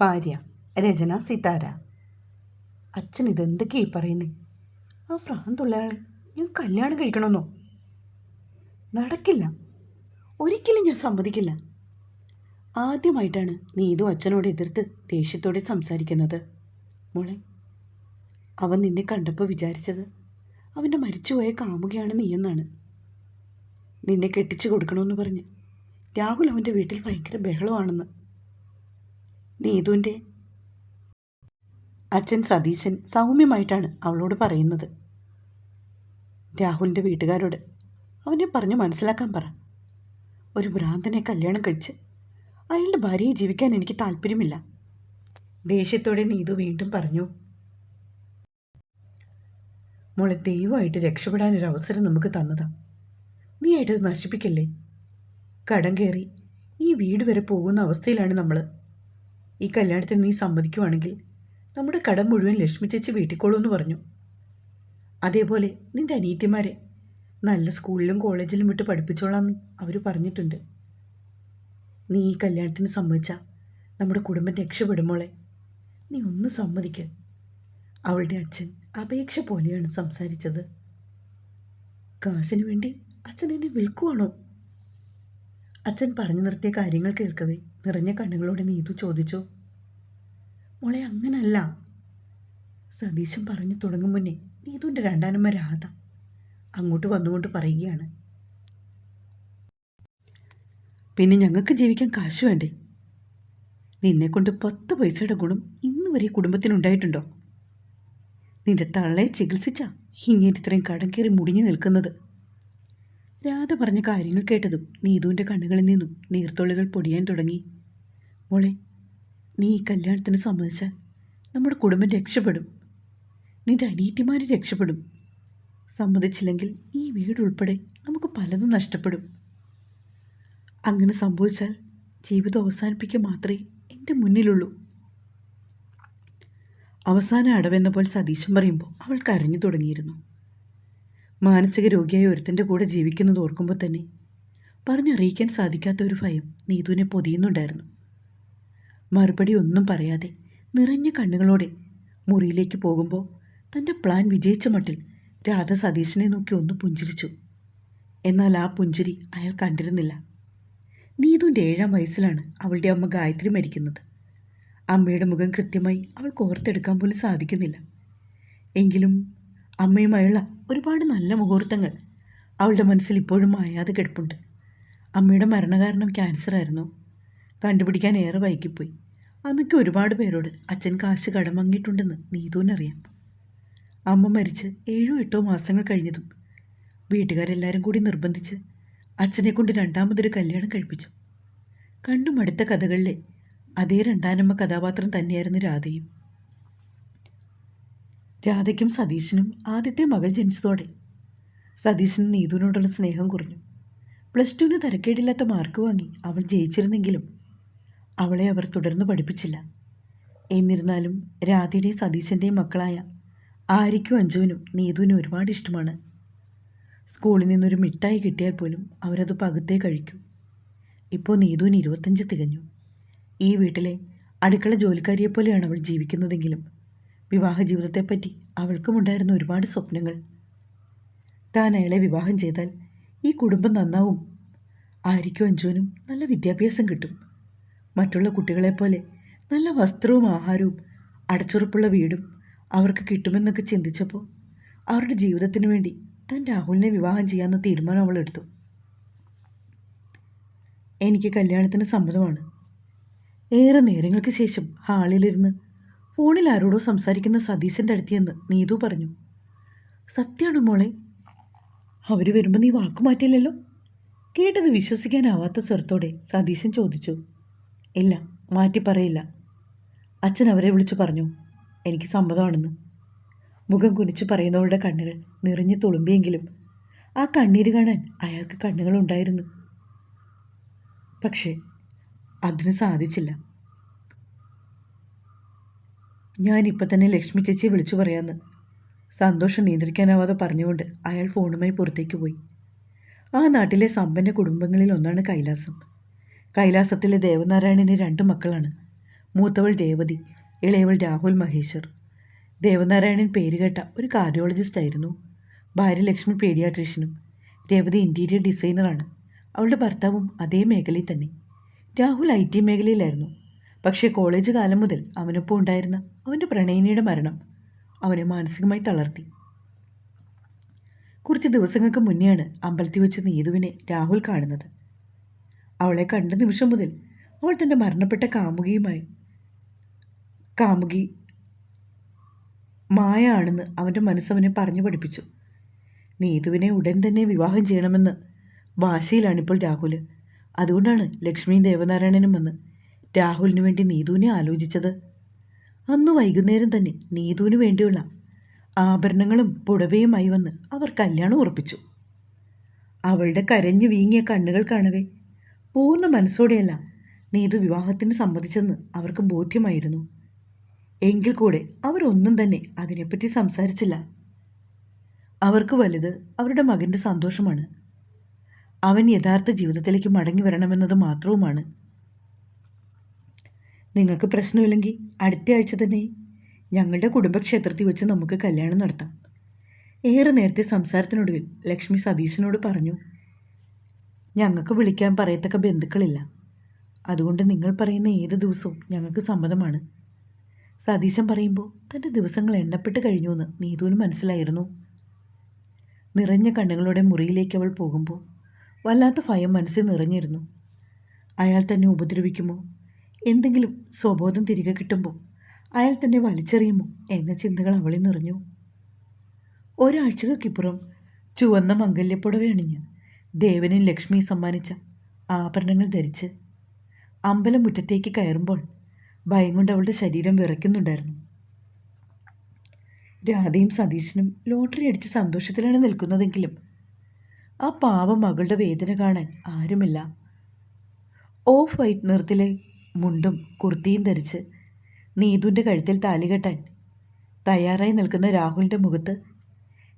ഭാര്യ രചന സിതാര. അച്ഛൻ ഇതെന്തൊക്കെയായി പറയുന്നേ? ആ ഭ്രാന്തുള്ള ആൾ ഞാൻ കല്യാണം കഴിക്കണമെന്നോ? നടക്കില്ല. ഒരിക്കലും ഞാൻ സമ്മതിക്കില്ല. ആദ്യമായിട്ടാണ് നീ നീതു അച്ഛനോട് എതിർത്ത് ദേഷ്യത്തോടെ സംസാരിക്കുന്നത്. മോളെ അവൻ നിന്നെ കണ്ടപ്പോൾ വിചാരിച്ചത് അവന്റെ മരിച്ചുപോയ കാമുകയാണ് നീയെന്നാണ്. നിന്നെ കെട്ടിച്ചു കൊടുക്കണമെന്ന് പറഞ്ഞ് രാഹുൽ അവന്റെ വീട്ടിൽ ഭയങ്കര ബഹളമാണെന്ന്. നീതുവിന്റെ അച്ഛൻ സതീശൻ സൗമ്യമായിട്ടാണ് അവളോട് പറയുന്നത്. രാഹുലിന്റെ വീട്ടുകാരോട് അവനെ പറഞ്ഞ് മനസ്സിലാക്കാൻ പറ. ഒരു ഭ്രാന്തനെ കല്യാണം കഴിച്ച് അയാളുടെ ഭാര്യയെ ജീവിക്കാൻ എനിക്ക് താല്പര്യമില്ല. ദേഷ്യത്തോടെ നീതു വീണ്ടും പറഞ്ഞു മോളെ ദൈവമായിട്ട് രക്ഷപ്പെടാനൊരു അവസരം നമുക്ക് തന്നതാ. നീ ആയിട്ടത് നശിപ്പിക്കല്ലേ? കടം കയറി ഈ വീട് വരെ പോകുന്ന അവസ്ഥയിലാണ് നമ്മൾ ഈ കല്യാണത്തിന് നീ സമ്മതിക്കുവാണെങ്കിൽ നമ്മുടെ കടം മുഴുവൻ ലക്ഷ്മി ചേച്ചി വീട്ടിക്കോളൂ എന്ന് പറഞ്ഞു. അതേപോലെ നിന്റെ അനീത്തിമാരെ നല്ല സ്കൂളിലും കോളേജിലും വിട്ട് പഠിപ്പിച്ചോളാം അവർ പറഞ്ഞിട്ടുണ്ട്. നീ ഈ കല്യാണത്തിന് സമ്മതിച്ചാൽ നമ്മുടെ കുടുംബം രക്ഷപ്പെടുമോളെ നീ ഒന്ന് സമ്മതിക്ക്. അവളുടെ അച്ഛൻ അപേക്ഷ പോലെയാണ് സംസാരിച്ചത്. കാശിനു വേണ്ടി അച്ഛൻ എന്നെ വിൽക്കുവാണോ? അച്ഛൻ പറഞ്ഞു നിർത്തിയ കാര്യങ്ങൾ കേൾക്കവേ. നിറഞ്ഞ കണ്ണുകളോടെ നീതു ചോദിച്ചു? മോളെ അങ്ങനല്ല. സതീശൻ പറഞ്ഞു തുടങ്ങും മുന്നേ നീതുവിന്റെ രണ്ടാനമ്മ രാധ. അങ്ങോട്ട് വന്നുകൊണ്ട് പറയുകയാണ്. പിന്നെ ഞങ്ങൾക്ക് ജീവിക്കാൻ കാശ് വേണ്ടേ? നിന്നെക്കൊണ്ട് പത്ത് പൈസയുടെ ഗുണം ഇന്ന് വരെ കുടുംബത്തിനുണ്ടായിട്ടുണ്ടോ നിന്റെ തള്ളയെ ചികിത്സിച്ച ഇങ്ങനെ ഇത്രയും കടം കയറി മുടിഞ്ഞു നിൽക്കുന്നത്. രാധ പറഞ്ഞ കാര്യങ്ങൾ കേട്ടതും നീതുവിന്റെ കണ്ണുകളിൽ നിന്നും നീർത്തുള്ളികൾ പൊടിയാൻ തുടങ്ങി. മോളെ നീ ഈ കല്യാണത്തിന് സമ്മതിച്ചാൽ നമ്മുടെ കുടുംബം രക്ഷപ്പെടും. നിന്റെ അനീറ്റിമാർ രക്ഷപ്പെടും. സമ്മതിച്ചില്ലെങ്കിൽ ഈ വീടുൾപ്പെടെ നമുക്ക് പലതും നഷ്ടപ്പെടും. അങ്ങനെ സംഭവിച്ചാൽ ജീവിതം അവസാനിപ്പിക്കുക മാത്രമേ എന്റെ മുന്നിലുള്ളൂ. അവസാന അടവെന്ന പോലെ സതീശൻ പറയുമ്പോൾ അവൾ കരഞ്ഞു തുടങ്ങിയിരുന്നു. മാനസിക രോഗിയായ ഒരുത്തന്റെ കൂടെ ജീവിക്കുന്നത് ഓർക്കുമ്പോൾ തന്നെ പറഞ്ഞറിയിക്കാൻ സാധിക്കാത്ത ഒരു ഭയം നീതുവിനെ പൊതിയുന്നുണ്ടായിരുന്നു. മറുപടി ഒന്നും പറയാതെ നിറഞ്ഞ കണ്ണുകളോടെ മുറിയിലേക്ക് പോകുമ്പോൾ തന്റെ പ്ലാൻ വിജയിച്ച മട്ടിൽ രാധ സതീശനെ നോക്കി ഒന്ന് പുഞ്ചിരിച്ചു. എന്നാൽ ആ പുഞ്ചിരി അയാൾ കണ്ടിരുന്നില്ല. നീതുവിന്റെ ഏഴാം വയസ്സിലാണ് അവളുടെ അമ്മ ഗായത്രി മരിക്കുന്നത്. അമ്മയുടെ മുഖം കൃത്യമായി അവൾക്ക് ഓർത്തെടുക്കാൻ പോലും സാധിക്കുന്നില്ല. എങ്കിലും അമ്മയുമായുള്ള ഒരുപാട് നല്ല മുഹൂർത്തങ്ങൾ അവളുടെ മനസ്സിൽ ഇപ്പോഴും മായാതെ കിടപ്പുണ്ട്. അമ്മയുടെ മരണകാരണം ക്യാൻസർ ആയിരുന്നു. കണ്ടുപിടിക്കാൻ ഏറെ വൈകിപ്പോയി. അന്നൊക്കെ ഒരുപാട് പേരോട് അച്ഛൻ കാശ് കടം വാങ്ങിയിട്ടുണ്ടെന്ന് നീതുവിനറിയാം. അമ്മ മരിച്ച് ഏഴോ എട്ടോ മാസങ്ങൾ കഴിഞ്ഞതും വീട്ടുകാരെല്ലാവരും കൂടി നിർബന്ധിച്ച് അച്ഛനെ കൊണ്ട് രണ്ടാമതൊരു കല്യാണം കഴിപ്പിച്ചു. കണ്ടും അടുത്ത കഥകളിലെ അതേ രണ്ടാനമ്മ കഥാപാത്രം തന്നെയായിരുന്നു രാധയും. രാധയ്ക്കും സതീശനും ആദ്യത്തെ മകൾ ജനിച്ചതോടെ സതീശന് നീതുവിനോടുള്ള സ്നേഹം കുറഞ്ഞു. പ്ലസ് ടുവിന് തരക്കേടില്ലാത്ത മാർക്ക് വാങ്ങി അവൾ ജയിച്ചിരുന്നെങ്കിലും അവളെ അവർ തുടർന്ന് പഠിപ്പിച്ചില്ല. എന്നിരുന്നാലും രാധയുടെയും സതീശന്റെയും മക്കളായ ആര്യയ്ക്കും അഞ്ജുവിനും നീതുവിനും ഒരുപാട് ഇഷ്ടമാണ്. സ്കൂളിൽ നിന്നൊരു മിഠായി കിട്ടിയാൽ പോലും അവരത് പകുത്തേ കഴിക്കും. ഇപ്പോൾ നീതുവിന് ഇരുപത്തഞ്ച് തികഞ്ഞു. ഈ വീട്ടിലെ അടുക്കള ജോലിക്കാരിയെപ്പോലെയാണ് അവൾ ജീവിക്കുന്നതെങ്കിലും വിവാഹ ജീവിതത്തെപ്പറ്റി അവൾക്കുമുണ്ടായിരുന്ന ഒരുപാട് സ്വപ്നങ്ങൾ. താൻ അയാളെ വിവാഹം ചെയ്താൽ ഈ കുടുംബം നന്നാവും. ആരിക്കും അഞ്ജുവിനും നല്ല വിദ്യാഭ്യാസം കിട്ടും. മറ്റുള്ള കുട്ടികളെപ്പോലെ നല്ല വസ്ത്രവും ആഹാരവും അടച്ചുറപ്പുള്ള വീടും അവർക്ക് കിട്ടുമെന്നൊക്കെ ചിന്തിച്ചപ്പോൾ അവരുടെ ജീവിതത്തിന് വേണ്ടി താൻ രാഹുലിനെ വിവാഹം ചെയ്യാമെന്ന തീരുമാനം അവൾ എടുത്തു. എനിക്ക് കല്യാണത്തിന് സമ്മതമാണ്. ഏറെ നേരങ്ങൾക്ക് ശേഷം ഹാളിലിരുന്ന് ഫോണിൽ ആരോടോ സംസാരിക്കുന്ന സതീശന്റെ അടുത്തിയെന്ന് നീതു പറഞ്ഞു. സത്യമാണ് മോളെ? അവർ വരുമ്പോൾ നീ വാക്കുമാറ്റില്ലല്ലോ കേട്ടത് വിശ്വസിക്കാനാവാത്ത സ്വരത്തോടെ സതീശൻ ചോദിച്ചു. ഇല്ല മാറ്റി പറയില്ല. അച്ഛൻ അവരെ വിളിച്ചു പറഞ്ഞു എനിക്ക് സമ്മതമാണെന്ന്. മുഖം കുനിച്ചു പറയുന്നവളുടെ കണ്ണുകൾ നിറഞ്ഞു തുളുമ്പിയെങ്കിലും ആ കണ്ണീര് കാണാൻ അയാൾക്ക് കണ്ണുകളുണ്ടായിരുന്നു. പക്ഷേ അതിന് സാധിച്ചില്ല. ഞാനിപ്പോൾ തന്നെ ലക്ഷ്മി ചേച്ചിയെ വിളിച്ചു പറയാമെന്ന് സന്തോഷം നിയന്ത്രിക്കാനാവാതെ പറഞ്ഞുകൊണ്ട് അയാൾ ഫോണുമായി പുറത്തേക്ക് പോയി. ആ നാട്ടിലെ സമ്പന്ന കുടുംബങ്ങളിൽ ഒന്നാണ് കൈലാസം. കൈലാസത്തിലെ ദേവനാരായണന് രണ്ട് മക്കളാണ്. മൂത്തവൾ രേവതി ഇളയവൾ രാഹുൽ മഹേശ്വർ. ദേവനാരായണൻ പേരുകേട്ട ഒരു കാർഡിയോളജിസ്റ്റ് ആയിരുന്നു. ഭാര്യ ലക്ഷ്മി പീഡിയാട്രീഷ്യനും രേവതി ഇന്റീരിയർ ഡിസൈനറാണ് അവളുടെ ഭർത്താവും അതേ മേഖലയിൽ തന്നെ. രാഹുൽ ഐ ടി മേഖലയിലായിരുന്നു. പക്ഷേ കോളേജ് കാലം മുതൽ അവനൊപ്പം ഉണ്ടായിരുന്ന അവന്റെ പ്രണയിനിയുടെ മരണം അവനെ മാനസികമായി തളർത്തി. കുറച്ച് ദിവസങ്ങൾക്ക് മുന്നെയാണ് അമ്പലത്തിൽ വെച്ച് നീതുവിനെ രാഹുൽ കാണുന്നത്. അവളെ കണ്ട നിമിഷം മുതൽ അവൾ തന്റെ മരണപ്പെട്ട കാമുകിയുമായി. കാമുകി മായ ആണെന്ന് അവന്റെ മനസ്സവനെ പറഞ്ഞു പഠിപ്പിച്ചു. നീതുവിനെ ഉടൻ തന്നെ വിവാഹം ചെയ്യണമെന്ന് വാശിയിലാണിപ്പോൾ രാഹുൽ അതുകൊണ്ടാണ് ലക്ഷ്മിയും ദേവനാരായണനും വന്ന് രാഹുലിന് വേണ്ടി നീതുവിനെ ആലോചിച്ചത്. അന്ന് വൈകുന്നേരം തന്നെ നീതുവിന് വേണ്ടിയുള്ള ആഭരണങ്ങളും പുടവയുമായി വന്ന് അവർ കല്യാണം ഉറപ്പിച്ചു. അവളുടെ കരഞ്ഞു വീങ്ങിയ കണ്ണുകൾ കാണവേ പൂർണ മനസ്സോടെയല്ല നീതു വിവാഹത്തിന് സമ്മതിച്ചെന്ന് അവർക്ക് ബോധ്യമായിരുന്നു. എങ്കിൽ കൂടെ അവരൊന്നും തന്നെ അതിനെപ്പറ്റി സംസാരിച്ചില്ല. അവർക്ക് വലുത് അവരുടെ മകന്റെ സന്തോഷമാണ്. അവൻ യഥാർത്ഥ ജീവിതത്തിലേക്ക് മടങ്ങി വരണമെന്നത് മാത്രവുമാണ്. നിങ്ങൾക്ക് പ്രശ്നമില്ലെങ്കിൽ അടുത്ത ആഴ്ച തന്നെ ഞങ്ങളുടെ കുടുംബക്ഷേത്രത്തിൽ വെച്ച് നമുക്ക് കല്യാണം നടത്താം. ഏറെ നേരത്തെ സംസാരത്തിനൊടുവിൽ ലക്ഷ്മി സതീശനോട് പറഞ്ഞു ഞങ്ങൾക്ക് വിളിക്കാൻ പറയത്തക്ക ബന്ധുക്കളില്ല. അതുകൊണ്ട് നിങ്ങൾ പറയുന്ന ഏത് ദിവസവും ഞങ്ങൾക്ക് സമ്മതമാണ്. സതീശൻ പറയുമ്പോൾ തന്റെ ദിവസങ്ങൾ എണ്ണപ്പെട്ട് കഴിഞ്ഞു എന്ന് നീതുവിന് മനസ്സിലായിരുന്നു. നിറഞ്ഞ കണ്ണുകളുടെ മുറിയിലേക്ക് അവൾ പോകുമ്പോൾ വല്ലാത്ത ഭയം മനസ്സിൽ നിറഞ്ഞിരുന്നു. അയാൾ തന്നെ ഉപദ്രവിക്കുമോ? എന്തെങ്കിലും സ്വബോധം തിരികെ കിട്ടുമ്പോൾ അയാൾ തന്നെ വലിച്ചെറിയുമോ എന്ന ചിന്തകൾ അവളിൽ നിറഞ്ഞു. ഒരാഴ്ചകൾക്കിപ്പുറം ചുവന്ന മംഗല്യപ്പുടവ അണിഞ്ഞ് ദേവനും ലക്ഷ്മി സമ്മാനിച്ച ആഭരണങ്ങൾ ധരിച്ച് അമ്പലം മുറ്റത്തേക്ക് കയറുമ്പോൾ ഭയം കൊണ്ട് അവളുടെ ശരീരം വിറയ്ക്കുന്നുണ്ടായിരുന്നു. രാധയും സതീശനും ലോട്ടറി അടിച്ച് സന്തോഷത്തിലാണ് നിൽക്കുന്നതെങ്കിലും ആ പാവം മകളുടെ വേദന കാണാൻ ആരുമില്ല. ഓഫ് വൈറ്റ് നിറത്തിലെ മുണ്ടും കുർത്തിയും ധരിച്ച് നീതുവിന്റെ കഴുത്തിൽ താലി കെട്ടാൻ തയ്യാറായി നിൽക്കുന്ന രാഹുലിന്റെ മുഖത്ത്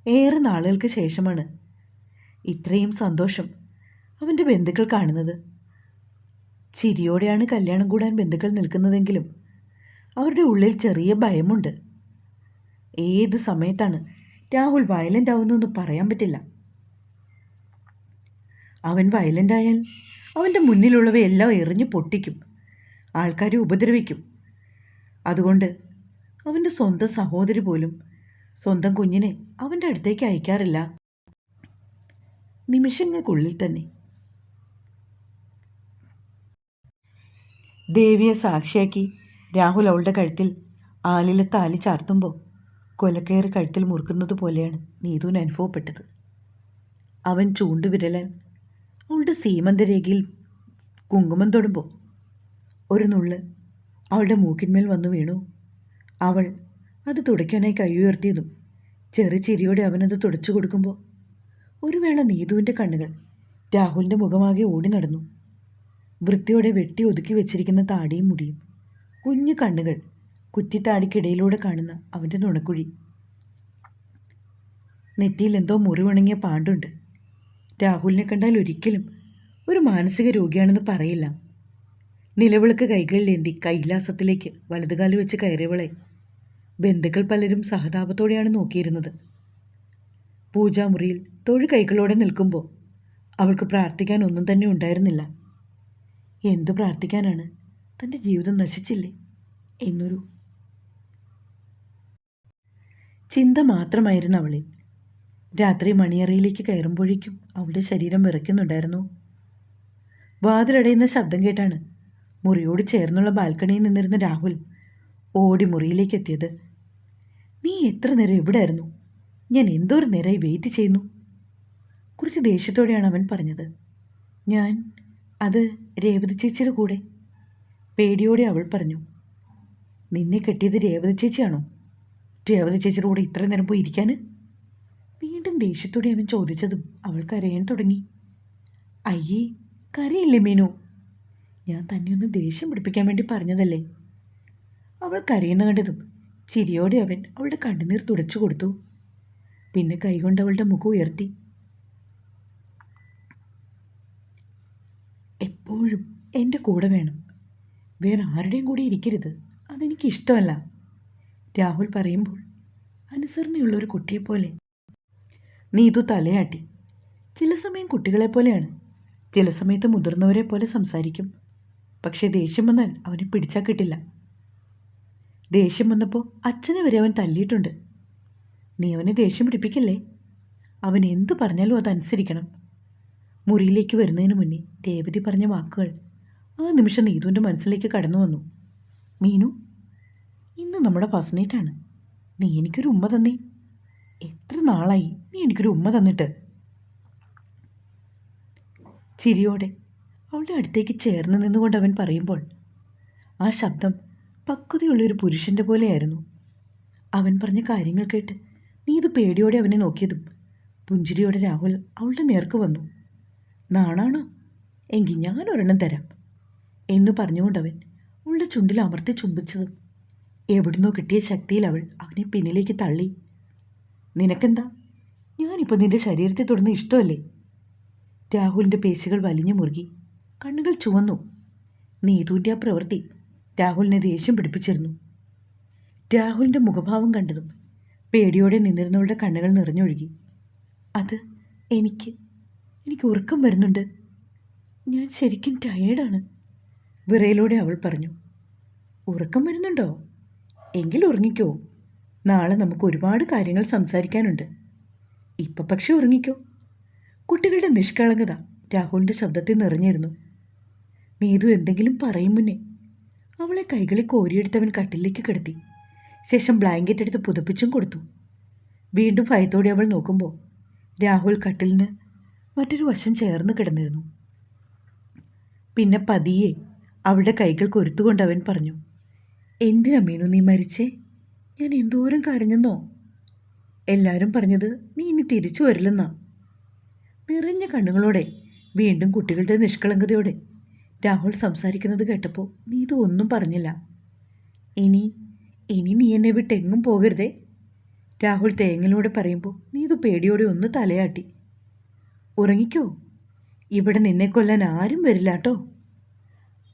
ഏറെ നാളുകൾക്ക് ശേഷമാണ് ഇത്രയും സന്തോഷം. അവന്റെ ബന്ധുക്കൾ കാണുന്നത്. ചിരിയോടെയാണ് കല്യാണം കൂടാൻ ബന്ധുക്കൾ നിൽക്കുന്നതെങ്കിലും അവരുടെ ഉള്ളിൽ ചെറിയ ഭയമുണ്ട്. ഏത് സമയത്താണ് രാഹുൽ വയലന്റ് ആവുന്നതെന്ന് പറയാൻ പറ്റില്ല. അവൻ വയലന്റ് ആയാൽ അവന്റെ മുന്നിലുള്ളവയെല്ലാം എറിഞ്ഞു പൊട്ടിക്കും. ആൾക്കാരെ ഉപദ്രവിക്കും. അതുകൊണ്ട് അവന്റെ സ്വന്തം സഹോദരി പോലും സ്വന്തം കുഞ്ഞിനെ അവന്റെ അടുത്തേക്ക് അയക്കാറില്ല. നിമിഷങ്ങൾക്കുള്ളിൽ തന്നെ. ദേവിയെ സാക്ഷിയാക്കി രാഹുൽ അവളുടെ കഴുത്തിൽ ആലിലെ താലി ചാർത്തുമ്പോൾ കൊലക്കയറ് കഴുത്തിൽ മുറുക്കുന്നത് പോലെയാണ് നീതുവിന് അനുഭവപ്പെട്ടത്. അവൻ ചൂണ്ടുവിരലാൽ അവളുടെ സീമന്തരേഖയിൽ കുങ്കുമം തൊടുമ്പോൾ ഒരു നുള്ള് അവളുടെ മൂക്കിന്മേൽ വന്നു വീണു. അവൾ അത് തുടയ്ക്കാനായി കൈ ഉയർത്തിയതും ചെറു ചിരിയോടെ അവനത് തുടച്ചു കൊടുക്കുമ്പോൾ ഒരു വേള നീതുവിന്റെ കണ്ണുകൾ രാഹുലിന്റെ മുഖമാകെ ഓടി നടന്നു. വൃത്തിയോടെ വെട്ടി ഒതുക്കി വെച്ചിരിക്കുന്ന താടിയും മുടിയും കുഞ്ഞു കണ്ണുകൾ കുറ്റിത്താടിക്കിടയിലൂടെ കാണുന്ന അവന്റെ നുണക്കുഴി. നെറ്റിയിൽ എന്തോ മുറിവുണങ്ങിയ പാണ്ടുണ്ട്. രാഹുലിനെ കണ്ടാൽ ഒരിക്കലും ഒരു മാനസിക രോഗിയാണെന്ന് പറയില്ല. നിലവിളക്ക് കൈകളിലേന്തി കൈലാസത്തിലേക്ക് വലതുകാൽ വെച്ച് കയറിയവളെ ബന്ധുക്കൾ പലരും സഹതാപത്തോടെയാണ് നോക്കിയിരുന്നത്. പൂജാമുറിയിൽ തൊഴു കൈകളോടെ നിൽക്കുമ്പോൾ അവൾക്ക് പ്രാർത്ഥിക്കാൻ ഒന്നും തന്നെ ഉണ്ടായിരുന്നില്ല. എന്ത് പ്രാർത്ഥിക്കാനാണ്? തന്റെ ജീവിതം നശിച്ചില്ലേ? എന്നൊരു ചിന്ത മാത്രമായിരുന്നു അവളിൽ. രാത്രി മണിയറയിലേക്ക് കയറുമ്പോഴേക്കും അവളുടെ ശരീരം വിറയ്ക്കുന്നുണ്ടായിരുന്നു. വാതിലടയുന്ന ശബ്ദം കേട്ടാണ് മുറിയോട് ചേർന്നുള്ള ബാൽക്കണിയിൽ നിന്നിരുന്ന രാഹുൽ ഓടി മുറിയിലേക്ക് എത്തിയത്. നീ എത്ര നേരം എവിടെയായിരുന്നു ഞാൻ എന്തോരു നേരമായി വെയിറ്റ് ചെയ്യുന്നു. കുറച്ച് ദേഷ്യത്തോടെയാണ് അവൻ പറഞ്ഞത്. ഞാൻ അത് രേവതി ചേച്ചിയുടെ കൂടെ. പേടിയോടെ അവൾ പറഞ്ഞു. നിന്നെ കെട്ടിയത് രേവതി ചേച്ചിയാണോ? രേവതി ചേച്ചിയുടെ കൂടെ ഇത്ര നേരം പോയി വീണ്ടും ദേഷ്യത്തോടെ അവൻ ചോദിച്ചതും അവൾ കരയാൻ തുടങ്ങി. അയ്യേ കരയില്ലേ മീനു? ഞാൻ തന്നെ ഒന്ന് ദേഷ്യം പിടിപ്പിക്കാൻ വേണ്ടി പറഞ്ഞതല്ലേ? അവൾ കരയുന്ന കണ്ടതും ചിരിയോടെ അവൻ അവളുടെ കണ്ണുനീർ തുടച്ചു കൊടുത്തു. പിന്നെ കൈകൊണ്ട് അവളുടെ മുഖം ഉയർത്തി. എപ്പോഴും എന്റെ കൂടെ വേണം. വേറെ ആരുടെയും കൂടി ഇരിക്കരുത്. അതെനിക്ക് ഇഷ്ടമല്ല. രാഹുൽ പറയുമ്പോൾ അനുസരണയുള്ള ഒരു കുട്ടിയെപ്പോലെ നീതു തലയാട്ടി. ചില സമയം കുട്ടികളെപ്പോലെയാണ് ചില സമയത്ത് മുതിർന്നവരെ പോലെ സംസാരിക്കും. പക്ഷേ ദേഷ്യം വന്നാൽ അവനെ പിടിച്ചാൽ കിട്ടില്ല. ദേഷ്യം വന്നപ്പോൾ അച്ഛനെ വരെ അവൻ തല്ലിയിട്ടുണ്ട്. നീ അവനെ ദേഷ്യം പിടിപ്പിക്കല്ലേ? അവൻ എന്തു പറഞ്ഞാലും അതനുസരിക്കണം മുറിയിലേക്ക് വരുന്നതിന് മുന്നേ രേവതി പറഞ്ഞ വാക്കുകൾ ആ നിമിഷം നീതുവിന്റെ മനസ്സിലേക്ക് കടന്നു വന്നു. മീനു ഇന്ന് നമ്മുടെ ഫസ്റ്റ് നൈറ്റാണ് നീ എനിക്കൊരു ഉമ്മ തന്നേ. എത്ര നാളായി നീ എനിക്കൊരു ഉമ്മ തന്നിട്ട്? ചിരിയോടെ അവളുടെ അടുത്തേക്ക് ചേർന്ന് നിന്നുകൊണ്ട് അവൻ പറയുമ്പോൾ ആ ശബ്ദം പക്വതയുള്ളൊരു പുരുഷന്റെ പോലെയായിരുന്നു. അവൻ പറഞ്ഞ കാര്യങ്ങൾ കേട്ട് നീ ഇത് പേടിയോടെ അവനെ നോക്കിയതും പുഞ്ചിരിയോടെ രാഹുൽ അവളുടെ നേർക്ക് വന്നു. നാണാണോ? എങ്കിൽ ഞാൻ ഒരെണ്ണം തരാം എന്നു പറഞ്ഞുകൊണ്ടവൻ അവളുടെ ചുണ്ടിൽ അമർത്തി ചുംബിച്ചതും എവിടുന്നോ കിട്ടിയ ശക്തിയിൽ അവൾ അവനെ പിന്നിലേക്ക് തള്ളി. നിനക്കെന്താ? ഞാനിപ്പോൾ നിന്റെ ശരീരത്തെ തുടർന്ന് ഇഷ്ടമല്ലേ? രാഹുലിന്റെ പേശികൾ വലിഞ്ഞു മുറുകി. കണ്ണുകൾ ചുവന്നു. നീതുവിന്റെ ആ പ്രവൃത്തി രാഹുലിനെ ദേഷ്യം പിടിപ്പിച്ചിരുന്നു. രാഹുലിന്റെ മുഖഭാവം കണ്ടതും പേടിയോടെ നിന്നിരുന്നവളുടെ കണ്ണുകൾ നിറഞ്ഞൊഴുകി. അത് എനിക്ക് എനിക്ക് ഉറക്കം വരുന്നുണ്ട്. ഞാൻ ശരിക്കും ടയേർഡാണ് വിറയിലൂടെ അവൾ പറഞ്ഞു. ഉറക്കം വരുന്നുണ്ടോ? എങ്കിൽ ഉറങ്ങിക്കോ. നാളെ നമുക്ക് ഒരുപാട് കാര്യങ്ങൾ സംസാരിക്കാനുണ്ട്. ഇപ്പം പക്ഷേ ഉറങ്ങിക്കോ. കുട്ടികളുടെ നിഷ്കളങ്കത രാഹുലിന്റെ ശബ്ദത്തിൽ നിറഞ്ഞിരുന്നു. നീതു എന്തെങ്കിലും പറയും മുന്നേ. അവളെ കൈകളിൽ കോരിയെടുത്തവൻ കട്ടിലേക്ക് കിടത്തി. ശേഷം ബ്ലാങ്കറ്റ് എടുത്ത് പുതപ്പിച്ചും കൊടുത്തു. വീണ്ടും ഭയത്തോടെ അവൾ നോക്കുമ്പോൾ രാഹുൽ കട്ടിലിന് മറ്റൊരു വശം ചേർന്ന് കിടന്നിരുന്നു. പിന്നെ പതിയെ അവളുടെ കൈകൾ കൊരുത്തുകൊണ്ട് അവൻ പറഞ്ഞു എന്തിനാ മീനു നീ മരിച്ചേ? ഞാൻ എന്തോരം കരഞ്ഞെന്നോ? എല്ലാവരും പറഞ്ഞത് നീ ഇനി തിരിച്ചു വരില്ലെന്നാ. നിറഞ്ഞ കണ്ണുകളോടെ വീണ്ടും കുട്ടികളുടെ നിഷ്കളങ്കതയോടെ രാഹുൽ സംസാരിക്കുന്നത് കേട്ടപ്പോൾ നീ ഇതൊന്നും പറഞ്ഞില്ല. ഇനി ഇനി നീ എന്നെ വിട്ട് എങ്ങും പോകരുതേ. രാഹുൽ തേങ്ങലോടെ പറയുമ്പോൾ നീ ഇത് പേടിയോടെ ഒന്ന് തലയാട്ടി. ഉറങ്ങിക്കോ. ഇവിടെ നിന്നെ കൊല്ലാൻ ആരും വരില്ല കേട്ടോ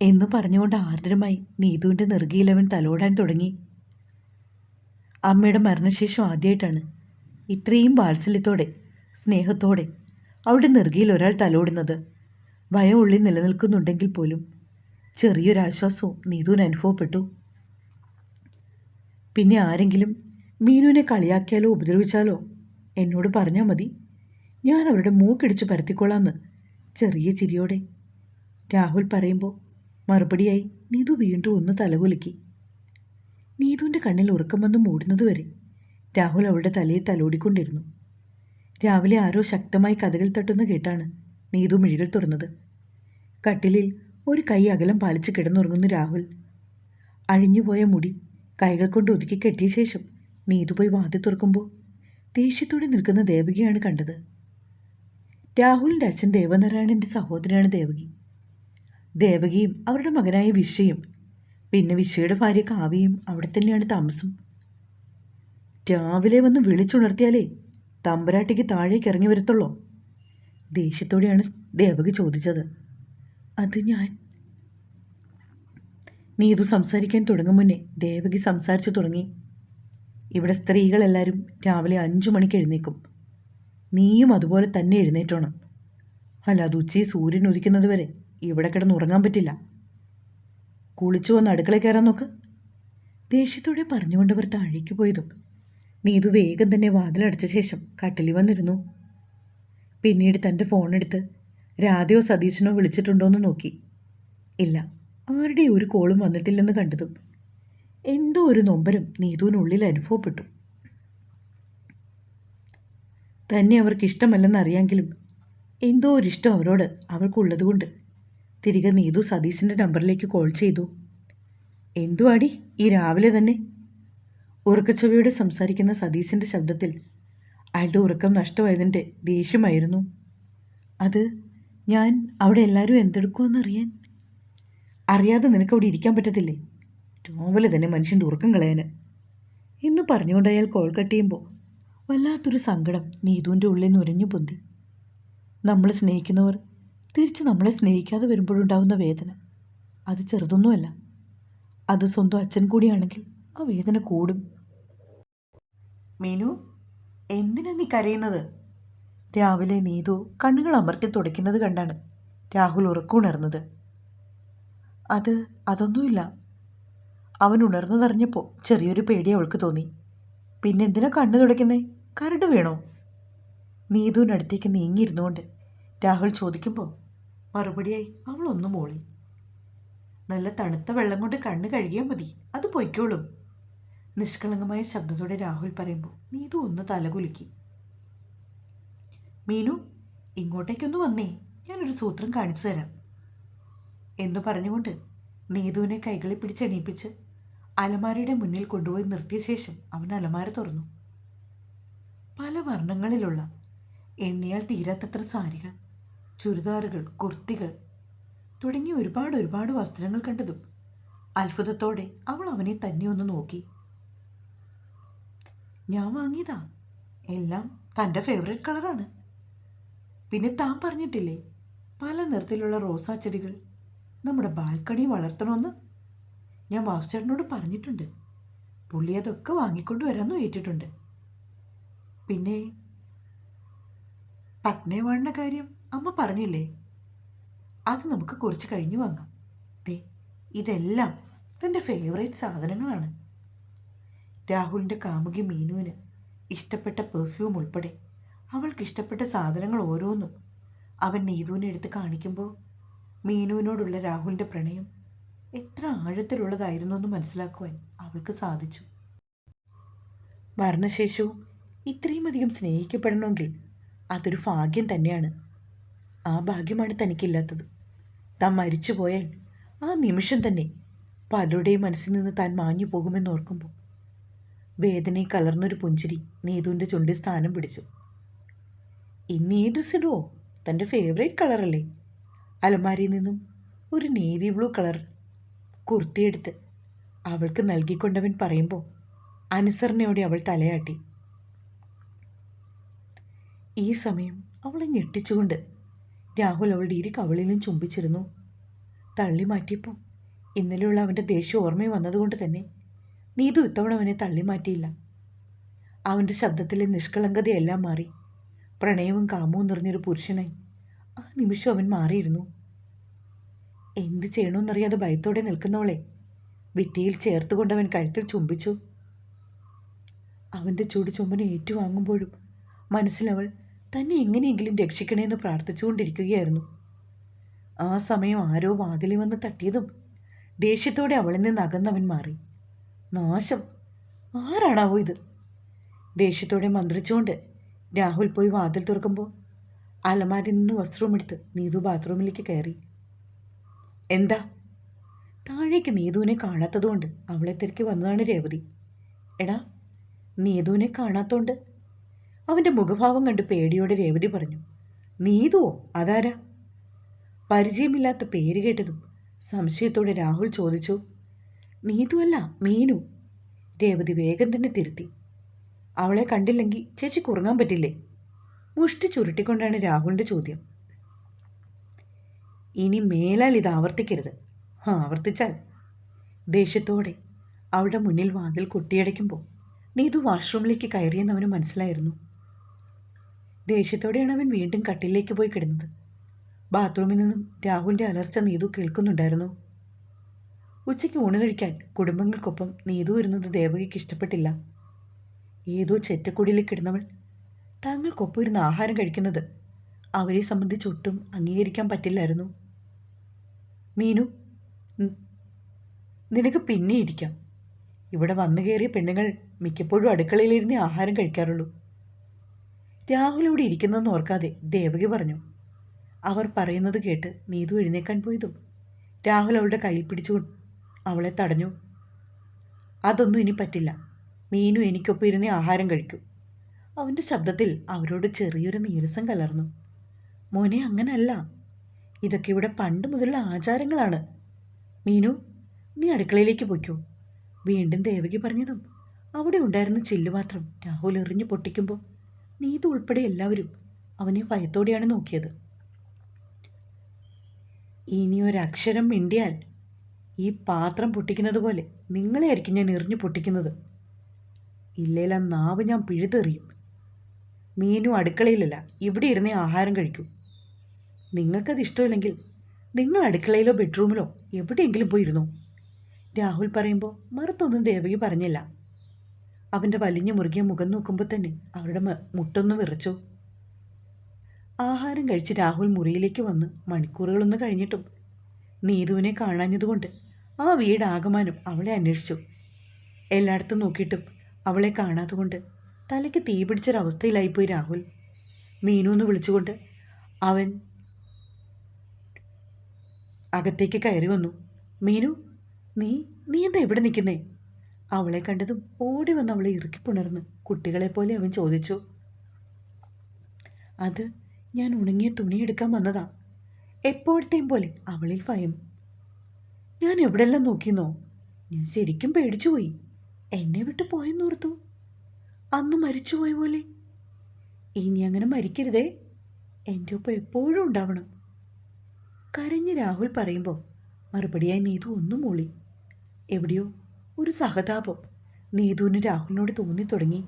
എന്ന് പറഞ്ഞുകൊണ്ട് ആർദ്രമായി നീതുവിന്റെ നെറുകയിലവൻ തലോടാൻ തുടങ്ങി. അമ്മയുടെ മരണശേഷം ആദ്യമായിട്ടാണ് ഇത്രയും വാത്സല്യത്തോടെ സ്നേഹത്തോടെ അവളുടെ നെറുകയിൽ ഒരാൾ തലോടുന്നത്. ഭയം ഉള്ളിൽ നിലനിൽക്കുന്നുണ്ടെങ്കിൽ പോലും ചെറിയൊരാശ്വാസവും നീതുവിന് അനുഭവപ്പെട്ടു. പിന്നെ ആരെങ്കിലും മീനുവിനെ കളിയാക്കിയാലോ ഉപദ്രവിച്ചാലോ എന്നോട് പറഞ്ഞാൽ മതി. ഞാൻ അവരുടെ മൂക്കിടിച്ച് പരത്തിക്കൊള്ളാന്ന് ചെറിയ ചിരിയോടെ രാഹുൽ പറയുമ്പോൾ മറുപടിയായി നീതു വീണ്ടും ഒന്ന് തലകുലുക്കി. നീതുവിന്റെ കണ്ണിൽ ഉറക്കം വന്ന് മൂടുന്നതുവരെ രാഹുൽ അവളുടെ തലയിൽ തലോടിക്കൊണ്ടിരുന്നു. രാവിലെ ആരോ ശക്തമായി കഥകൾ തട്ടുന്ന കേട്ടാണ് നീതു മിഴികൾ തുറന്നത്. കട്ടിലിൽ ഒരു കൈ അകലം പാലിച്ച് കിടന്നുറങ്ങുന്നു രാഹുൽ അഴിഞ്ഞുപോയ മുടി കൈകൾ കൊണ്ട് ഒതുക്കി കെട്ടിയ ശേഷം നീതു പോയി വാതി തുറക്കുമ്പോൾ ദേഷ്യത്തോടെ നിൽക്കുന്ന ദേവകിയാണ് കണ്ടത്. രാഹുലിന്റെ അച്ഛൻ ദേവനാരായണന്റെ സഹോദരനാണ് ദേവകി. ദേവകിയും അവരുടെ മകനായ വിഷയും പിന്നെ വിഷയുടെ ഭാര്യ കാവ്യയും അവിടെ തന്നെയാണ് താമസം. രാവിലെ വന്ന് വിളിച്ചുണർത്തിയാലേ തമ്പരാട്ടിക്ക് താഴേക്ക് ഇറങ്ങി വരത്തുള്ളൂ. ദേഷ്യത്തോടെയാണ് ദേവകി ചോദിച്ചത്. അത് ഞാൻ നീതു സംസാരിക്കാൻ തുടങ്ങും മുന്നേ ദേവകി സംസാരിച്ചു തുടങ്ങി. ഇവിടെ സ്ത്രീകളെല്ലാവരും രാവിലെ അഞ്ചു മണിക്ക് എഴുന്നേക്കും നീയും അതുപോലെ തന്നെ എഴുന്നേറ്റോണം. അല്ല അത് ഉച്ചയിൽ സൂര്യൻ ഉദിക്കുന്നത് വരെ ഇവിടെ കിടന്ന് ഉറങ്ങാൻ പറ്റില്ല. കുളിച്ചു വന്ന് അടുക്കള കയറാൻ നോക്ക്. ദേഷ്യത്തോടെ പറഞ്ഞുകൊണ്ടവർ താഴേക്ക് പോയതും നീതു വേഗം തന്നെ വാതിലടച്ച ശേഷം കട്ടിലി വന്നിരുന്നു. പിന്നീട് തന്റെ ഫോണെടുത്ത് രാധയോ സതീശനോ വിളിച്ചിട്ടുണ്ടോയെന്ന് നോക്കി. ഇല്ല ആരുടെയും ഒരു കോളും വന്നിട്ടില്ലെന്ന് കണ്ടതും എന്തോ ഒരു നൊമ്പരം നീതുവിനുള്ളിൽ അനുഭവപ്പെട്ടു. തന്നെ അവർക്ക് ഇഷ്ടമല്ലെന്നറിയാമെങ്കിലും എന്തോ ഒരു ഒരിഷ്ടം അവരോട് അവൾക്കുള്ളതുകൊണ്ട് തിരികെ നീതു സതീശന്റെ നമ്പറിലേക്ക് കോൾ ചെയ്തു. എന്തുവാടി ഈ രാവിലെ തന്നെ? ഉറക്കച്ചവയോട് സംസാരിക്കുന്ന സതീശന്റെ ശബ്ദത്തിൽ അയാളുടെ ഉറക്കം നഷ്ടമായതിന്റെ ദേഷ്യമായിരുന്നു. അത് ഞാൻ അവിടെ എല്ലാവരും എന്തെടുക്കുമെന്നറിയാൻ അറിയാതെ നിനക്ക് അവിടെ ഇരിക്കാൻ പറ്റത്തില്ലേ? രാവിലെ തന്നെ മനുഷ്യന്റെ ഉറക്കം കളയാന്. എന്ന് പറഞ്ഞുകൊണ്ട് അയാൾ കോൾ കട്ട് ചെയ്യുമ്പോൾ വല്ലാത്തൊരു സങ്കടം നീതുവിന്റെ ഉള്ളിൽ നിന്ന് ഉരഞ്ഞു പൊന്തി. നമ്മൾ സ്നേഹിക്കുന്നവർ തിരിച്ച് നമ്മളെ സ്നേഹിക്കാതെ വരുമ്പോഴുണ്ടാവുന്ന വേദന. അത് ചെറുതൊന്നുമല്ല. അത് സ്വന്തം അച്ഛൻ കൂടിയാണെങ്കിൽ ആ വേദന കൂടും. മീനു എന്തിനാ നീ കരയുന്നത്? രാവിലെ നീതു കണ്ണുകൾ അമർത്തി തുടയ്ക്കുന്നത് കണ്ടാണ് രാഹുൽ ഉറക്കമുണർന്നത് അത് അതൊന്നുമില്ല. അവൻ ഉണർന്നതറിഞ്ഞപ്പോൾ ചെറിയൊരു പേടി അവൾക്ക് തോന്നി. പിന്നെ എന്തിനാ കണ്ണു തുടയ്ക്കുന്നേ? കരട് വേണോ? നീതുവിനടുത്തേക്ക് നീങ്ങിയിരുന്നുകൊണ്ട് രാഹുൽ ചോദിക്കുമ്പോൾ മറുപടിയായി അവൾ ഒന്ന് മോളി. നല്ല തണുത്ത വെള്ളം കൊണ്ട് കണ്ണ് കഴുകിയാൽ മതി. അത് പൊയ്ക്കോളും. നിഷ്കളങ്കമായ ശബ്ദത്തോടെ രാഹുൽ പറയുമ്പോൾ നീതു ഒന്ന് തലകുലുക്കി. മീനു ഇങ്ങോട്ടേക്കൊന്ന് വന്നേ. ഞാനൊരു സൂത്രം കാണിച്ചു തരാം. എന്ന് പറഞ്ഞുകൊണ്ട് നീതുവിനെ കൈകളിൽ പിടിച്ചെണീപ്പിച്ച് അലമാരയുടെ മുന്നിൽ കൊണ്ടുപോയി നിർത്തിയ ശേഷം അവൻ അലമാര തുറന്നു. പല വർണങ്ങളിലുള്ള എണ്ണിയാൽ തീരാത്തത്ര സാരികൾ ചുരിദാറുകൾ കുർത്തികൾ തുടങ്ങി ഒരുപാട് ഒരുപാട് വസ്ത്രങ്ങൾ കണ്ടതും അത്ഭുതത്തോടെ അവൾ അവനെ തന്നെ ഒന്ന് നോക്കി. ഞാൻ വാങ്ങിയതാ. എല്ലാം തന്റെ ഫേവറേറ്റ് കളറാണ് പിന്നെ താൻ പറഞ്ഞിട്ടില്ലേ പല നിറത്തിലുള്ള റോസാ ചെടികൾ നമ്മുടെ ബാൽക്കണി വളർത്തണമെന്ന് ഞാൻ വാസുചേട്ടനോട് പറഞ്ഞിട്ടുണ്ട്. പുള്ളി അതൊക്കെ വാങ്ങിക്കൊണ്ട് വരാമെന്ന് ഏറ്റിട്ടുണ്ട്. പിന്നെ പത്നെ വാഴുന്ന കാര്യം അമ്മ പറഞ്ഞില്ലേ? അത് നമുക്ക് കുറച്ച് കഴിഞ്ഞു വാങ്ങാം. ദേ ഇതെല്ലാം തന്റെ ഫേവറേറ്റ് സാധനങ്ങളാണ്. രാഹുലിന്റെ കാമുകി മീനുവിന് ഇഷ്ടപ്പെട്ട പെർഫ്യൂം ഉൾപ്പെടെ അവൾക്ക് ഇഷ്ടപ്പെട്ട സാധനങ്ങൾ ഓരോന്നും അവൻ നീതുവിനെ എടുത്ത് കാണിക്കുമ്പോൾ മീനുവിനോടുള്ള രാഹുലിന്റെ പ്രണയം എത്ര ആഴത്തിലുള്ളതായിരുന്നു എന്ന് മനസ്സിലാക്കുവാൻ അവൾക്ക് സാധിച്ചു. മരണശേഷവും ഇത്രയും അധികം സ്നേഹിക്കപ്പെടണമെങ്കിൽ അതൊരു ഭാഗ്യം തന്നെയാണ്. ആ ഭാഗ്യമാണ് തനിക്കില്ലാത്തത്. താൻ മരിച്ചു പോയാൽ ആ നിമിഷം തന്നെ പലരുടെയും മനസ്സിൽ നിന്ന് താൻ മാഞ്ഞു പോകുമെന്ന് ഓർക്കുമ്പോൾ വേദനയെ കലർന്നൊരു പുഞ്ചിരി നീതുവിന്റെ ചുണ്ടിൽ സ്ഥാനം പിടിച്ചു. ഇന്ന് ഈ ഡ്രസ് തന്റെ ഫേവറേറ്റ് കളറല്ലേ അലമാരിയിൽ നിന്നും ഒരു നേവി ബ്ലൂ കളർ കുർത്തിയെടുത്ത് അവൾക്ക് നൽകിക്കൊണ്ടവൻ പറയുമ്പോൾ അനുസരണയോടെ അവൾ തലയാട്ടി. ഈ സമയം അവളെ ഞെട്ടിച്ചുകൊണ്ട് രാഹുൽ അവളുടെ ഇരു കവളിലും ചുംബിച്ചിരുന്നു. തള്ളി മാറ്റിയപ്പോൾ ഇന്നലെയുള്ള അവന്റെ ദേഷ്യം ഓർമ്മയിൽ വന്നതുകൊണ്ട് തന്നെ നീതു ഇത്തവണ അവനെ തള്ളി മാറ്റിയില്ല. അവന്റെ ശബ്ദത്തിലെ നിഷ്കളങ്കതയെല്ലാം മാറി പ്രണയവും കാമവും നിറഞ്ഞൊരു പുരുഷനായി ആ നിമിഷം അവൻ മാറിയിരുന്നു. എന്ത് ചെയ്യണമെന്നറിയാതെ ഭയത്തോടെ നിൽക്കുന്നവളെ ഭിത്തിയിൽ ചേർത്തുകൊണ്ടവൻ കഴുത്തിൽ ചുംബിച്ചു. അവന്റെ ചൂട് ചുമന് ഏറ്റുവാങ്ങുമ്പോഴും മനസ്സിലവൾ തന്നെ എങ്ങനെയെങ്കിലും രക്ഷിക്കണമെന്ന് പ്രാർത്ഥിച്ചുകൊണ്ടിരിക്കുകയായിരുന്നു. ആ സമയം ആരോ വാതിലിൽ വന്ന് തട്ടിയതും ദേഷ്യത്തോടെ അവളിൽ നിന്ന് അകന്നവൻ മാറി. നാശം? ആരാണാവോ ഇത്? ദേഷ്യത്തോടെ മന്ത്രിച്ചുകൊണ്ട് രാഹുൽ പോയി വാതിൽ തുറക്കുമ്പോൾ അലമാരിൽ നിന്ന് വസ്ത്രവുമെടുത്ത് നീതു ബാത്റൂമിലേക്ക് കയറി. എന്താ? താഴേക്ക് നീതുവിനെ കാണാത്തതുകൊണ്ട് അവളെ തിരക്കി വന്നതാണ് രേവതി. എടാ നീതുവിനെ കാണാത്തോണ്ട്? അവന്റെ മുഖഭാവം കണ്ട് പേടിയോടെ രേവതി പറഞ്ഞു നീതുവോ? അതാരാ? പരിചയമില്ലാത്ത പേര് കേട്ടതും സംശയത്തോടെ രാഹുൽ ചോദിച്ചു നീതുവല്ല മീനു? രേവതി വേഗം തന്നെ തിരുത്തി അവളെ കണ്ടില്ലെങ്കിൽ ചേച്ചി കുറുങ്ങാൻ പറ്റില്ലേ? മുഷ്ടി ചുരുട്ടിക്കൊണ്ടാണ് രാഹുലിന്റെ ചോദ്യം. ഇനി മേലാൽ ഇത് ആവർത്തിക്കരുത്. ആവർത്തിച്ചാൽ. ദേഷ്യത്തോടെ അവളുടെ മുന്നിൽ വാതിൽ കൊട്ടിയടയ്ക്കുമ്പോൾ നീതു വാഷ്റൂമിലേക്ക് കയറിയെന്ന് അവന് മനസ്സിലായിരുന്നു. ദേഷ്യത്തോടെയാണ് അവൻ വീണ്ടും കട്ടിലേക്ക് പോയി കിടന്നത്. ബാത്റൂമിൽ നിന്നും രാഹുലിന്റെ അലർച്ച നീതു കേൾക്കുന്നുണ്ടായിരുന്നു. ഉച്ചയ്ക്ക് ഊണ് കഴിക്കാൻ കുടുംബങ്ങൾക്കൊപ്പം നീതു ഇരുന്നത് ദേവകിക്ക് ഇഷ്ടപ്പെട്ടില്ല. ഏതോ ചെറ്റക്കുടിയിൽ കിടന്നവൾ താങ്കൾക്കൊപ്പം ഇരുന്ന് ആഹാരം കഴിക്കുന്നത്. അവരെ സംബന്ധിച്ച് ഒട്ടും അംഗീകരിക്കാൻ പറ്റില്ലായിരുന്നു. മീനു നിനക്ക് പിന്നെ ഇരിക്കാം. ഇവിടെ വന്നു കയറിയ പെണ്ണുങ്ങൾ മിക്കപ്പോഴും അടുക്കളയിലിരുന്ന് ആഹാരം കഴിക്കാറുള്ളൂ. രാഹുൽ ഇവിടെ ഇരിക്കുന്നതെന്ന് ഓർക്കാതെ ദേവകി പറഞ്ഞു. അവർ പറയുന്നത് കേട്ട് നീതു എഴുന്നേക്കാൻ പോയതും രാഹുൽ അവളുടെ കയ്യിൽ പിടിച്ചു അവളെ തടഞ്ഞു. അതൊന്നും ഇനി പറ്റില്ല. മീനു എനിക്കൊപ്പം ഇരുന്നേ ആഹാരം കഴിക്കൂ. അവന്റെ ശബ്ദത്തിൽ അവരോട് ചെറിയൊരു നീരസം കലർന്നു. മോനെ അങ്ങനല്ല. ഇതൊക്കെ ഇവിടെ പണ്ട് മുതലുള്ള ആചാരങ്ങളാണ്. മീനു നീ അടുക്കളയിലേക്ക് പോയിക്കോ. വീണ്ടും ദേവകി പറഞ്ഞതും അവിടെ ഉണ്ടായിരുന്ന ചില്ലുപാത്രം രാഹുൽ എറിഞ്ഞു പൊട്ടിക്കുമ്പോൾ നീതു ഉൾപ്പെടെ എല്ലാവരും അവനെ ഭയത്തോടെയാണ് നോക്കിയത്. ഇനി ഒരക്ഷരം മിണ്ടിയാൽ ഈ പാത്രം പൊട്ടിക്കുന്നത് പോലെ നിങ്ങളെയായിരിക്കും ഞാൻ എറിഞ്ഞു പൊട്ടിക്കുന്നത്. ഇല്ലേലാ നാവ് ഞാൻ പിഴുതെറിയും. മീനും അടുക്കളയിലല്ല. ഇവിടെ ഇരുന്നേ ആഹാരം കഴിക്കൂ. നിങ്ങൾക്കത് ഇഷ്ടമില്ലെങ്കിൽ നിങ്ങൾ അടുക്കളയിലോ ബെഡ്റൂമിലോ എവിടെയെങ്കിലും പോയി ഇരുന്നോ. രാഹുൽ പറയുമ്പോൾ മറുത്തൊന്നും ദേവകി പറഞ്ഞില്ല. അവന്റെ വലിഞ്ഞു മുറുകിയ മുഖം നോക്കുമ്പോൾ തന്നെ അവരുടെ മുട്ടൊന്നും വിറച്ചു. ആഹാരം കഴിച്ച് രാഹുൽ മുറിയിലേക്ക് വന്ന് മണിക്കൂറുകളൊന്നും കഴിഞ്ഞിട്ടും നീതുവിനെ കാണാഞ്ഞതുകൊണ്ട് ആ വീട് ആകമാനം അവളെ അന്വേഷിച്ചു. എല്ലായിടത്തും നോക്കിയിട്ടും അവളെ കാണാത്തതുകൊണ്ട് തലയ്ക്ക് തീ പിടിച്ചൊരവസ്ഥയിലായിപ്പോയി രാഹുൽ. മീനു എന്ന് വിളിച്ചുകൊണ്ട് അവൻ അകത്തേക്ക് കയറി വന്നു. മീനു നീ നീ എന്താ ഇവിടെ നിൽക്കുന്നേ? അവളെ കണ്ടതും ഓടി വന്ന് അവളെ ഇറുക്കിപ്പുണർന്ന് കുട്ടികളെ പോലെ അവൻ ചോദിച്ചു. അത് ഞാൻ ഉണങ്ങിയ തുണി എടുക്കാൻ വന്നതാ. എപ്പോഴത്തെയും പോലെ അവളിൽ ഭയം. ഞാൻ എവിടെല്ലാം നോക്കിയെന്നോ ഞാൻ ശരിക്കും പേടിച്ചുപോയി. എന്നെ വിട്ട് പോയെന്നോർത്തു. അന്ന് മരിച്ചുപോയ പോലെ. ഇനി അങ്ങനെ മരിക്കരുതേ. എന്റെ ഒപ്പം എപ്പോഴും ഉണ്ടാവണം. കരഞ്ഞ് രാഹുൽ പറയുമ്പോൾ മറുപടിയായി നീതു ഒന്നും മൂളി. എവിടെയോ ഒരു സഹതാപം നീതുവിന് രാഹുലിനോട് തോന്നി തുടങ്ങി.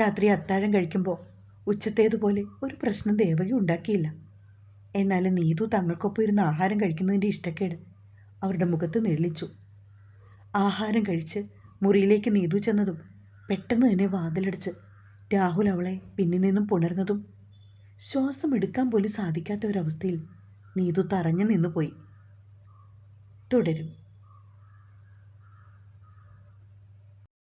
രാത്രി അത്താഴം കഴിക്കുമ്പോൾ ഉച്ചത്തേതുപോലെ ഒരു പ്രശ്നം ദേവകി ഉണ്ടാക്കിയില്ല. എന്നാൽ നീതു തങ്ങൾക്കൊപ്പം ഇരുന്ന് ആഹാരം കഴിക്കുന്നതിന്റെ ഇഷ്ടക്കേട് അവരുടെ മുഖത്ത് നിഴലിച്ചു. ആഹാരം കഴിച്ച് മുറിയിലേക്ക് നീതു ചെന്നതും പെട്ടെന്ന് തന്നെ വാതിലടിച്ച് രാഹുൽ അവളെ പിന്നിൽ നിന്നും പുണർന്നതും ശ്വാസം എടുക്കാൻ പോലും സാധിക്കാത്ത ഒരവസ്ഥയിൽ നീതു തറഞ്ഞു നിന്നുപോയി. തുടരും.